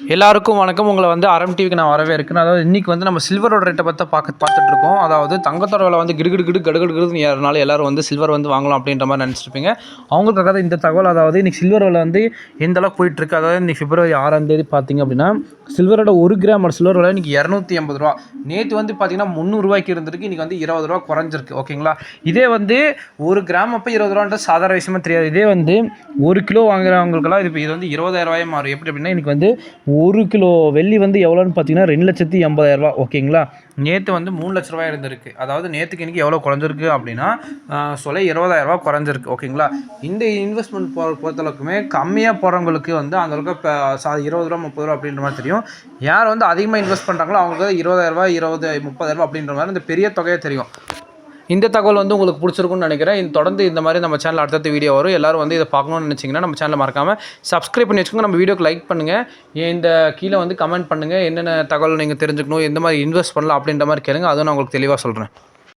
எல்லாருக்கும் வணக்கம். உங்களை வந்து அரம் டிவிக்கு நான் வரவே இருக்கேன் அதாவது இன்றைக்கி வந்து நம்ம சில்வரோட ரேட்டை பற்றி பார்க்க பார்த்துட்டு இருக்கோம் அதாவது தங்கத்தோட விலை வந்து கிடுகிடு கிடு கடுகடு கிடுன்னு ஏறனால எல்லாரும் வந்து சில்வர் வந்து வாங்கலாம் அப்படின்ற மாதிரி நினச்சிருப்பீங்க. அவங்களுக்காக தான் இந்த தகவல். அதாவது இன்றைக்கி சில்வர் விலை வந்து எந்த அளவுக்கு போயிட்டுருக்கு? அதாவது இன்றைக்கி பிப்ரவரி ஆறாம் தேதி பார்த்தீங்க அப்படின்னா சில்வரோட ஒரு கிராம் சில்வர் விலை இன்றைக்கி இரநூத்தி எண்பது ரூபா. நேற்று வந்து பார்த்திங்கன்னா முந்நூறுரூவாய்க்கு இருந்திருக்கு. இன்றைக்கி வந்து இருபது ரூபா குறைஞ்சிருக்கு. ஓகேங்களா? இதே வந்து ஒரு கிராம் அப்போ இருபது ரூபான்ற சாதாரண விஷயமா தெரியாது. இதே வந்து ஒரு கிலோ வாங்குறவங்களுக்கெல்லாம் இது இது வந்து இருபதாயிரம் ரூபாய் மாறும். எப்படி அப்படின்னா இன்றைக்கி வந்து ஒரு கிலோ வெள்ளி வந்து எவ்வளோன்னு பார்த்தீங்கன்னா ரெண்டு லட்சத்தி எண்பதாயிரரூபா ஓகேங்களா? நேற்று வந்து மூணு லட்ச ரூபாய் இருந்திருக்கு. அதாவது நேற்றுக்கு இன்றைக்கி எவ்வளோ குறைஞ்சிருக்கு அப்படின்னா சொல்ல இருபதாயிரரூபா குறைஞ்சிருக்கு ஓகேங்களா? இந்த இன்வெஸ்ட்மெண்ட் பொ பொறுத்தளவுக்குமே கம்மியாக போகிறவங்களுக்கு வந்து அந்தளவுக்கு இப்போ சா இருபது ரூபா முப்பது ரூபா அப்படின்ற மாதிரி தெரியும். யார் வந்து அதிகமாக இன்வெஸ்ட் பண்ணுறாங்களோ அவங்களுக்கு இருபதாயிரரூபா இருபது முப்பதாயிரரூபா அப்படின்ற மாதிரி இந்த பெரிய தொகையை தெரியும். இந்த தகவல் வந்து உங்களுக்கு பிடிச்சிருக்கும்னு நினைக்கிறேன். இது தொடர்ந்து இந்த மாதிரி நம்ம சேனல் அடுத்தடுத்த வீடியோ வரும். எல்லாரும் வந்து இதை பார்க்கணும்னு நினச்சிங்கன்னா நம்ம சேனலை மறக்காமல் சப்ஸ்கிரைப் பண்ணி வச்சுக்கோங்க. நம்ம வீடியோக்கு லைக் பண்ணுங்கள் இந்த கீழே வந்து கமெண்ட் பண்ணுங்கள் என்னென்ன தகவல் நீங்கள் தெரிஞ்சுக்கணும் எந்த மாதிரி இன்வெஸ்ட் பண்ணலாம் அப்படின்ற மாதிரி கேளுங்க. அதுவும் நான் உங்களுக்கு தெளிவாக சொல்கிறேன்